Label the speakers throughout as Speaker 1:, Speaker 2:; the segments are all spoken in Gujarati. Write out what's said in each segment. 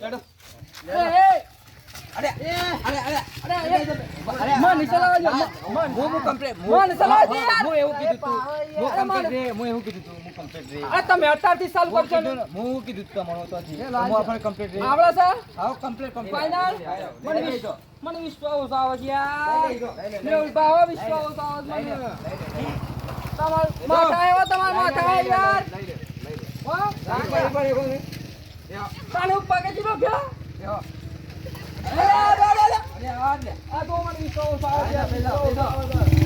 Speaker 1: એ,
Speaker 2: અરે અરે અરે
Speaker 1: અરે, એ, માં નીચે લાવવા જો, માં, માં.
Speaker 2: હું એવું કીધું તું. હું complete રે, હું એવું કીધું તું હું complete રે.
Speaker 1: અરે, તમે અત્યારથી ચાલુ
Speaker 2: હું
Speaker 1: કરશો ને.
Speaker 2: હું કીધું તું તમારો તો હજી. હું આપણે complete રે.
Speaker 1: આવડે છે?
Speaker 2: હાવ complete, complete.
Speaker 1: ફાઇનલ મને વિશ્વ- મને વિશ્વાસ આવે છે યાર.
Speaker 2: લે,
Speaker 1: ઊભા હો, વિશ્વાસ આવે મને. તમાર માથા આવ્યો તમાર માથા આવ્યો યાર.
Speaker 2: લઈ લે, લઈ લે.
Speaker 1: હો? તાને ઉપર કે ગયો
Speaker 2: લ્યો.
Speaker 1: અરે. આ તો મને વિશ્વાસ આવે છે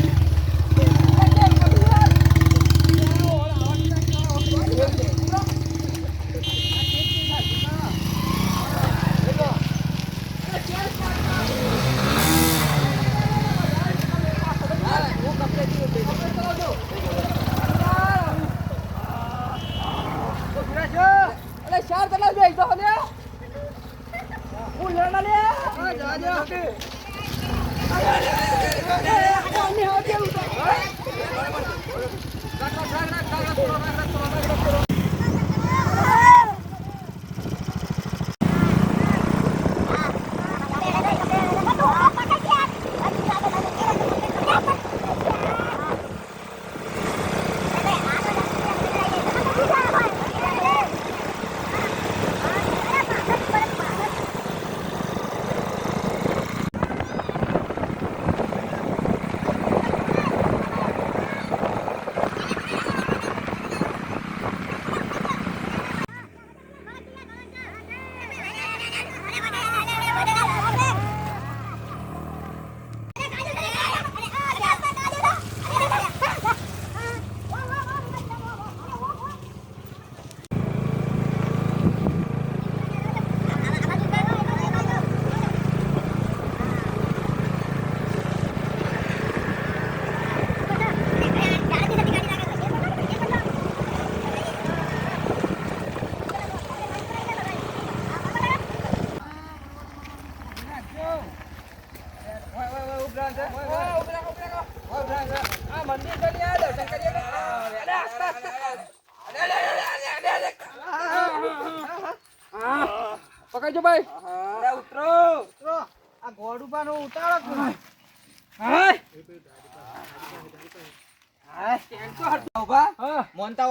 Speaker 2: મોનતા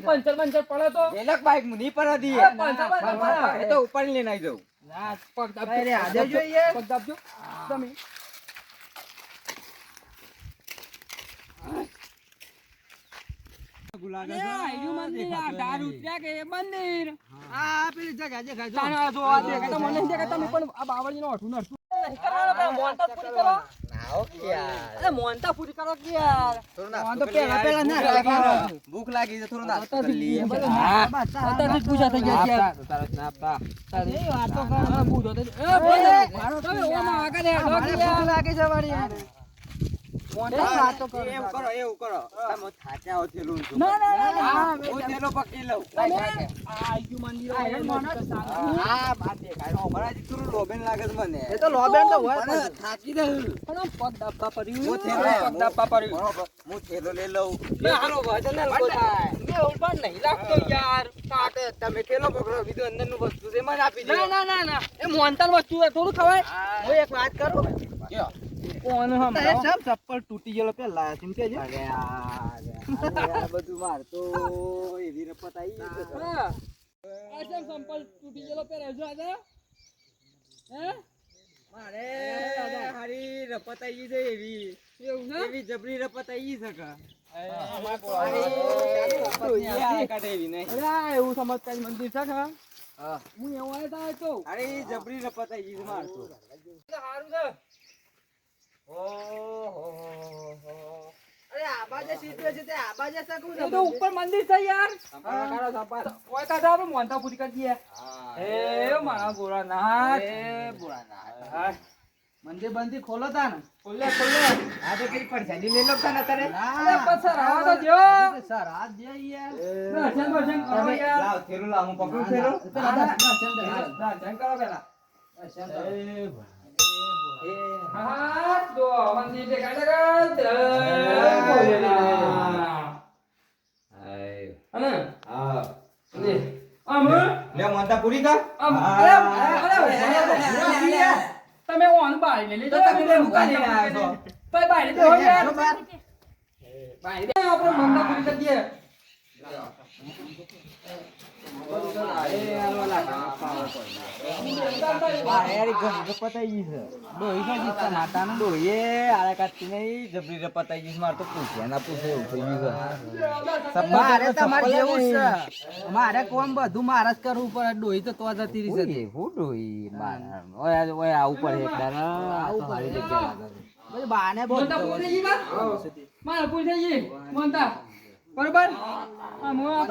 Speaker 1: પંચર પંચર પડે તો
Speaker 2: એલક બાઈકની પર હતી એ તો લઈને આવી જાઉં
Speaker 1: ના પગ દાબજો
Speaker 2: અરે, આ
Speaker 1: પગ દાબજો.
Speaker 2: દેજો યાર.
Speaker 1: પગ દાબજો તમે અરે, આ રહ્યું મંદિર, આ ઢાળ ઉતર્યા કે એ મંદિર. તાને આ જો આ દેખાય તો મને દેખાય, તમે પણ આ બાવળીનો અઠું ને અઠું નહીં કરવાનું, પણ મોનતા પૂરી કરો. અરે, મોનતા પૂરી કરો કે યાર.
Speaker 2: વાંધો પેલા પેલા ના ભૂખ લાગી છે થોડું.
Speaker 1: વાતો કરો. તો. એ, બોલો. ઓમાં આગળ. ના,
Speaker 2: લાગે છે તમે થેલો પકડો બીજું અંદરનું વસ્તુ છે મને આપી દો.
Speaker 1: ના, ના, ના, ના. એ મોહનતાન વસ્તુ છે, થોડું ખવાય.
Speaker 2: હું. એક વાત કરું. કયો?
Speaker 1: કોણ સબ
Speaker 3: ચપ્પલ તૂટી ગયેલો પેલા એમ કે
Speaker 2: અરે આ બધું માર તો એવી રપત આવી છે.
Speaker 1: હા. આ શેમ સંપલ તૂટી ગયેલો પે રહેજો આજે? હે?
Speaker 2: મારે હારી રપત આવી છે એવી
Speaker 1: એવું ને
Speaker 2: એવી જબરી રપત આવી છે કે. એવી
Speaker 1: સમજતા મંદિર છે
Speaker 2: હા.
Speaker 1: હું એવું આવ્યો તા.
Speaker 2: અરે જબરી રપત આવી ગઈ છે મારતો
Speaker 1: સારું છે. ઉપર મંદિર છે યાર. મોહનતા પૂરી કરી દઈએ. એ મારા ગોરા
Speaker 2: એ ભોળાનાથ.
Speaker 3: મંદિર બંદી ખોલો તા ને
Speaker 1: ખોલે ખોલે.
Speaker 2: આ તો કઈ પરસાદી લઈ લો તને અત્યારે.
Speaker 1: અરે પછી રાવા તો જો.
Speaker 3: સર હાથ દે યાર.
Speaker 1: દર્શન બર્શન કરો યાર.
Speaker 2: લાવ, થેલું લાવ, હું પકડું થેલું.
Speaker 3: દર્શન દર્શન
Speaker 1: દર્શન કરો પેલા
Speaker 3: દર્શન
Speaker 2: એ
Speaker 1: હા. અને
Speaker 2: હા.
Speaker 1: આમ
Speaker 2: લે મોંતા પૂરી
Speaker 1: અરે, તમે ઓન લઈ લેજો
Speaker 2: તો તમે મુકા આવ્યા
Speaker 1: તો યાર આપણે પૂરી કરી
Speaker 2: મારે
Speaker 3: કોમ બધું મારે જ કરવું પડે. ડોહી તો તો જતી રહી
Speaker 2: હું ડોહી? આવું પડે
Speaker 3: બાને
Speaker 1: બરોબર?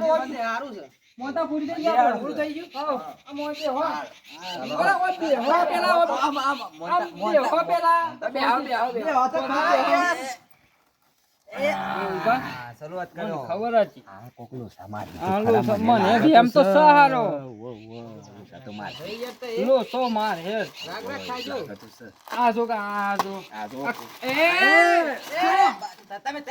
Speaker 1: આપણે
Speaker 3: સારું છે.
Speaker 1: મોટા પૂરી થઈ ગયા આપણે. થઈ આ મોટે હો. બે હો. પેલા હો આમ આમ હો પેલા. બે બે.
Speaker 2: હા,
Speaker 1: બી. હે
Speaker 2: તો તમે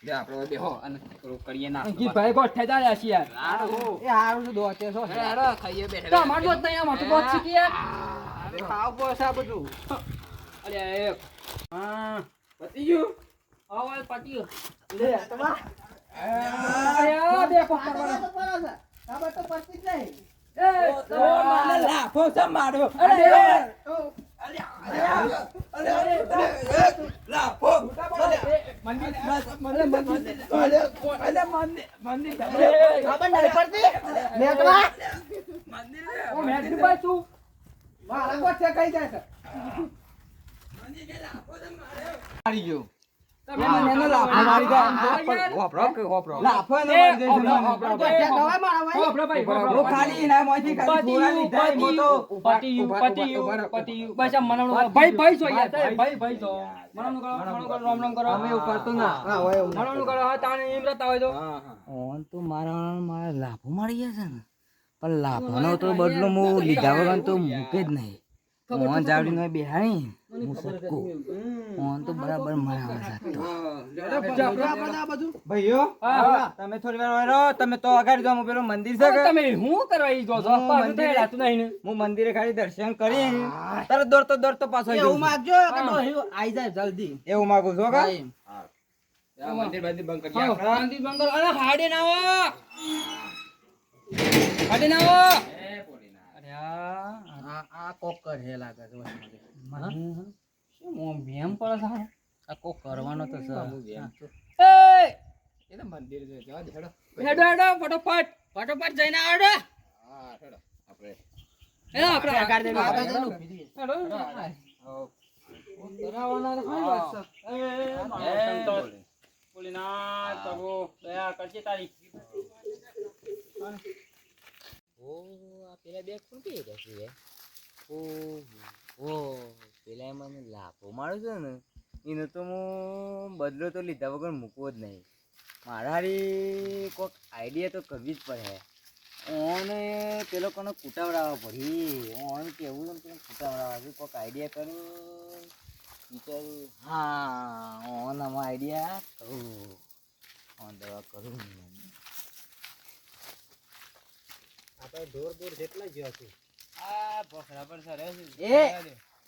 Speaker 2: આપણે બેહો અને કરીએ ના
Speaker 1: ભાઈ ગોઠે જાય છીએ
Speaker 3: એ હારું
Speaker 1: તો દોત દોત છે
Speaker 3: ખાવ બસ આ બધું
Speaker 1: અરે હા ગયું હવે પતી ગયું
Speaker 3: લે તમા
Speaker 1: અરે આ બે પકડવાના
Speaker 3: આ તો પડતી જ નહીં
Speaker 1: એ
Speaker 2: લાફો છે મારો
Speaker 1: અરે
Speaker 3: ખબર નહીં પડતી મેકવા
Speaker 1: મંદિર મંદિર ભાઈ મંદિર
Speaker 3: મંદિર ગોઠિયા કઈ જાય છે
Speaker 2: મારી મંદિર
Speaker 1: તમે
Speaker 2: મને એનો લાફો મારી જાય. હોપરો કે હોપરો? લાફો એનો મારી જાય છે
Speaker 3: મંદિર ભાઈ
Speaker 1: ભાઈ ભાઈ છો મનાવવાનું કરો મનાવવાનું કરો રામ રામ કરો
Speaker 2: અમે એવું કરતું ના.
Speaker 3: હા હોય એવું
Speaker 1: મનાવવાનું કરો હા તાણે એમ રહેતા હોય તો
Speaker 2: હા, હા.
Speaker 4: ઓન તો મારા મારા લાભો મળી ગયા છે ને પણ લાભોનો તો બદલો હું લીધા વગર તો મૂકે જ નહીં ઓન જાવડીનો બેહાણી હું સટકો ઓન તો બરાબર મારા સાથ
Speaker 2: ભાઈઓ. તમે થોડી વાર ઊભા તમે તો આગળ જાઓ. હું મંદિર છે
Speaker 1: તમે હું કરવા ઈ જો છો?
Speaker 2: હું
Speaker 1: પાછું
Speaker 2: મંદિરે-
Speaker 1: નહીં
Speaker 2: હું મંદિરે ખાલી દર્શન કરી તરત દોડતો દોડતો પાછો આવી
Speaker 3: એવું
Speaker 2: છું.
Speaker 3: કે આઈ જાય જલ્દી.
Speaker 2: એવું માગું છો કા? મંદિર બંદિર બંધ કરી
Speaker 1: હા,
Speaker 2: આપણે.
Speaker 1: શાંતિ અરે હાડે ના આવો હાડે ના આવો અરે આ.
Speaker 3: આ કોકર હે લાગે છે
Speaker 1: શું મોં ભેમ પડે છે
Speaker 3: આ કોક કરવાનો તો છે.
Speaker 1: એ!
Speaker 2: એ તો મંદિર છે. જવા દે, હેડો.
Speaker 1: હેડો હેડો ફટોફટ. ફટોફટ જઈને આવડો.
Speaker 2: હા, હેડો. આપણે.
Speaker 1: હેડો આપણે આગળ
Speaker 3: આગળ
Speaker 1: હેડો કરાવવાના તો ખરી વાત છે. એ. ભોલેનાથ પ્રભુ દયા કરજે તારી.
Speaker 4: ઓ આ પેલા બે કોણ કે છે ઓ ઓ પેલા મને લાભો માર્યો છે ને, એનો તો હું બદલો તો લીધા વગર મૂકવો જ નહીં. મારા હારી કોઈક આઈડિયા તો કરવી જ પડે. ઓને પેલો કોને કૂટાવડાવવા પડી. ઓન કેવું ને પેલો કૂટાવડાવવા કોઈક આઈડિયા કરું વિચારું હા, ઓન આમાં આઈડિયા કરું ઓન દવા કરું આ ભોખરા પર સરે છે
Speaker 2: એ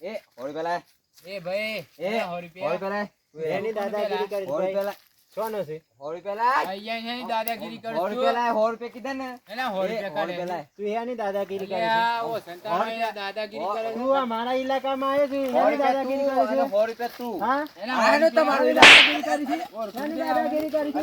Speaker 2: એ હોળી પેલા
Speaker 1: એ ભાઈ
Speaker 2: એ હોળી પેલા
Speaker 3: એની દાદાગીરી કરી
Speaker 2: હોળી પેલા
Speaker 3: સોનો છે
Speaker 2: હોળી પેલા
Speaker 1: અહીંયા નહીં દાદાગીરી
Speaker 2: હોળી પેલા સો રૂપિયા કીધા ને
Speaker 1: એના
Speaker 2: એ હોળી પેલા
Speaker 3: તું એની દાદાગીરી કરે
Speaker 1: ઓ સંતાનો દાદાગીરી કરે
Speaker 3: તું આ મારા ઇલાકામાં આવ્યો છું એની દાદાગીરી કરે
Speaker 2: તું અને સો તું
Speaker 3: હા
Speaker 1: એના
Speaker 2: આ
Speaker 3: દાદાગીરી કરી છે એની દાદાગીરી કરી છે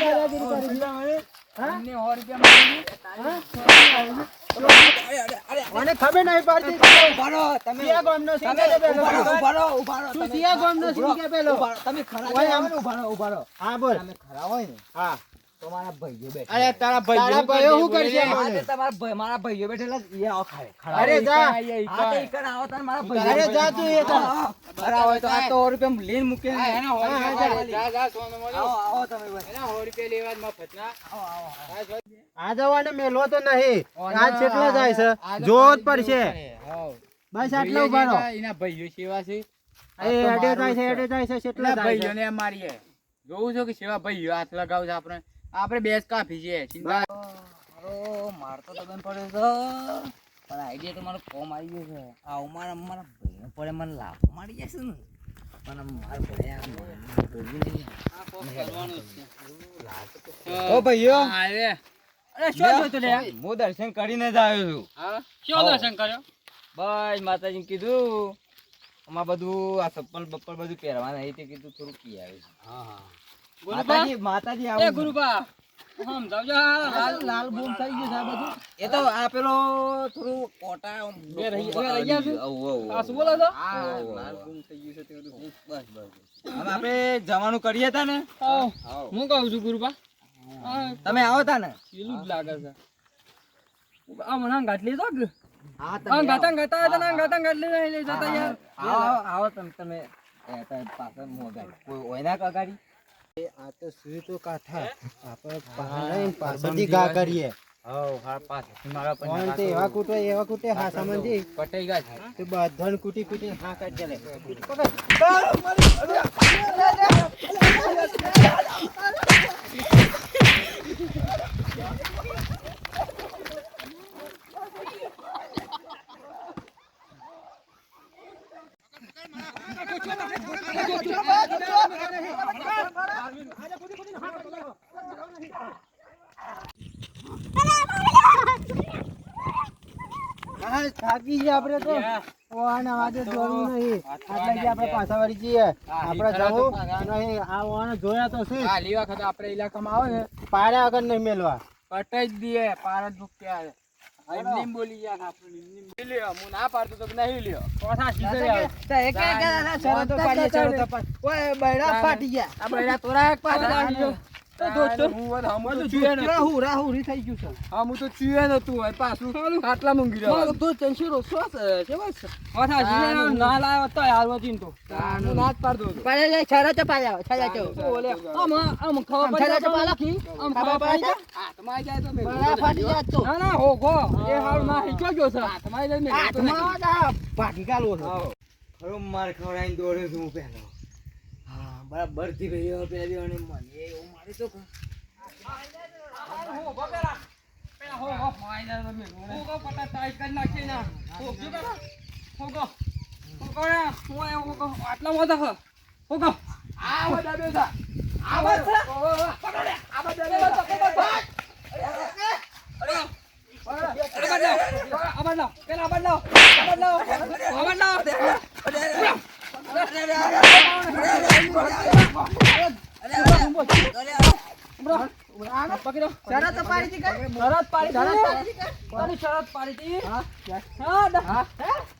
Speaker 3: દાદાગીરી કરી છે
Speaker 1: એમને સો રૂપિયા માંગી
Speaker 3: મને ખબર નહીં પડતી
Speaker 2: ઊભા તમે
Speaker 3: સિયા ગામનો સિંહ
Speaker 2: તમે
Speaker 3: કે પેલો?
Speaker 2: ઊભા રહો, ઊભા
Speaker 3: તું
Speaker 2: તમે-
Speaker 3: સિયા ગામનો સિંહ કે પેલો?
Speaker 2: તમે ખરા
Speaker 3: હોય
Speaker 2: છો,
Speaker 3: આમ.
Speaker 2: ઊભા રહો, ઊભા
Speaker 3: હા બોલ
Speaker 2: તમે ખરા હોય ને
Speaker 3: હા
Speaker 2: તો ભાઈઓ બેઠા
Speaker 1: અરે તારા
Speaker 3: તારા ભાઈઓ શું કરશે મને?
Speaker 2: તમારા ભાઈ- મારા ભાઈઓ બેઠેલા એ આવો ખાય.
Speaker 3: અરે જા
Speaker 2: હા, તો કણ આવો તાર મારા ભાઈઓ
Speaker 3: અરે જા તું એ તાર.
Speaker 2: હા, હા. હોય તો આ તો સો રૂપિયા લઈને મૂકીને
Speaker 1: હા, એના સો
Speaker 2: હા,
Speaker 1: રૂપિયા
Speaker 2: હા,
Speaker 1: જા, જા, સોનું મળ્યું.
Speaker 2: આવો, આવો તમે ભાઈ.
Speaker 1: એના સો રૂપિયા લેવા જ મફતના.
Speaker 2: આવો, આવો.
Speaker 3: આ જવાને મેલો તો નહીં આજ કેટલા જાય છે
Speaker 1: આ તો
Speaker 3: જોવો જ પડશે. બસ આટલો ઊભા રહો
Speaker 1: ભાઈઓ એના ભાઈઓ સેવા છે
Speaker 3: એ હેડે જાય છે હેડે જાય છે કેટલા
Speaker 1: એટલા
Speaker 3: જાય છે
Speaker 1: ભાઈઓને મારીએ જોવું છું કે સેવા ભાઈઓ હાથ લગાવ છે આપણે આપણે બેસ કાફી છે ચિંતા
Speaker 2: મારો માર તો દબન પડ્યો છે. પણ આઈડિયા તો મારો ફોર્મ આવી ગયો છે. આ મારા મારા ભાઈને પડે મને લાભ મારી જશે ને. પણ મારા ભાઈ બોલવું નહીં. ઓ ભાઈઓ.
Speaker 1: હા,
Speaker 2: અરે શું તો લે? હું દર્શન કરીને જ આવ્યો છું.
Speaker 1: હા? શું દર્શન કર્યો?
Speaker 2: બસ માતાજીને કીધું. અમાર બધું આ ચપ્પલ બપ્પલ બધું પહેરવાના એ કીધું થોડું કી આવ્યું છે માતાજી માતાજી આવું. છે.
Speaker 1: ગુરુબા સમજાવજો હા, લાલ
Speaker 3: લાલ બૂમ થઈ ગયું છે બધું.
Speaker 2: એ તો આ પેલો થોડું કોટા
Speaker 1: બે રહી- ગયા છે?
Speaker 2: આવું, આવું,
Speaker 1: આ શું બોલો છો?
Speaker 2: આ લાલ ગુમ થઈ ગયું છે તે બધું. બસ, બસ, બસ. હવે આપણે જવાનું કરીએ તા ને.
Speaker 1: હું કહું છું ગુરુબા?
Speaker 2: તમે આવો તા ને
Speaker 1: પેલું જ લાગે છે. આ મને અંગાત લઈ
Speaker 2: હા
Speaker 1: અંગાત અંગાત આવ્યા તા ને અંગાત અંગાત લઈ લઈ જતા યાર
Speaker 2: આવો આવો, તમે તમે પાછળ હું અગાડી. કોઈ ઓયના ના અગાડી
Speaker 3: આ તો સુઈ તો કાથા આપણે પાણી પાછળથી ગા કરીએ
Speaker 1: હવ હા પાસ મારા
Speaker 3: પણ તે એવા કૂટો એવા કૂટે હા સમજી
Speaker 1: પટાઈ ગયા છે
Speaker 3: તે બધાને કૂટી કૂટી હા કાઢી ચાલે હા થાકી ગયા આપણે તો ઓને આજે જોયું નહીં આટલા જે આપણે પાછા વળી જઈએ આપણે જવું નહીં આ ઓને જોયા તો છે
Speaker 1: ખાલી વખત આપણે આવે ને
Speaker 3: પાડ્યા આગળ નહીં મેલવા.
Speaker 1: પટાઈ જ દઈએ પાર ભૂક્યા એમની બોલી ગયા આપણે એમની લ્યો. હું ના પાડતો તો નહીં લ્યો. કોઠા સીધે આવે.
Speaker 3: શરતો પાડીએ, શરતો પાડીએ. ઓય, બૈરા ફાટી ગયા.
Speaker 1: આ બૈરા તોરા એક પાછા આવી તો દોસ્તો, હું તો ચૂએ નતો.
Speaker 3: રાહુ, રાહુ, રી થઈ ગયું છે.
Speaker 1: હા, હું તો ચૂએ નતું હોય પાછું આટલા મૂંગી રહ્યો કોઠા સીધે ના લાવ્યો તો હાલવો ચીંતો હું ના પાડતો.
Speaker 3: પાડ્યા જાય, શરતો પાડ્યા, છાયા
Speaker 1: તો. ઓલે, આમ આમ ખબર પડી જાય. તો પાલખી, આમ ખબર પડી જાય. હાથમાં જાય તો મેં
Speaker 3: ફાટી ગયા તો.
Speaker 1: ના ના હોગો એ હાલ ના હિચો ગયો છે હાથમાં જાય મેં તો નહીં.
Speaker 3: હાથમાં આ ભાગી ગાલો છે.
Speaker 2: ખરો માર ખવડાવીને દોડ્યો છું હું પહેલો હા બરાબરથી ભાઈઓ પહેર્યો અને મને એવું મારે તો
Speaker 1: હોગો પેલા. પેલા હોગો. હોગો પટા ટાઈટ કરી નાખી ના. હોગજો હોગો. હોગો હું આટલા મોટા હોગો. આ બધા બેસા.
Speaker 3: શરતો પાડી
Speaker 1: શરત પાડી? શરત પાડી હા. હા.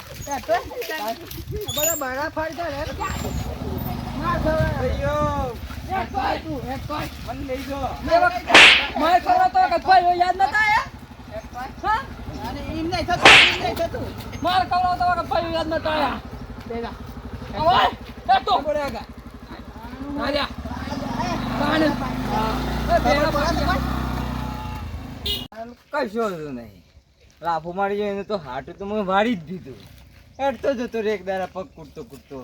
Speaker 3: બધા. ના
Speaker 1: એક કોઈ તું, એક કોઈ.
Speaker 2: મને લઈ ગયો
Speaker 1: મેં કરો તો યાદ નતા આયા
Speaker 3: એમ નહીં થતું, એમ નહીં થતું.
Speaker 1: માર કરો તો કે ભાઈ યાદ નતા આયા એ બેરા પાણી
Speaker 2: કશો નહીં લાફો મારી જાય તો હાટું તો મેં વાળી જ દીધું હેડતો જતો રે એક દારા પગ કૂટતો કૂટતો.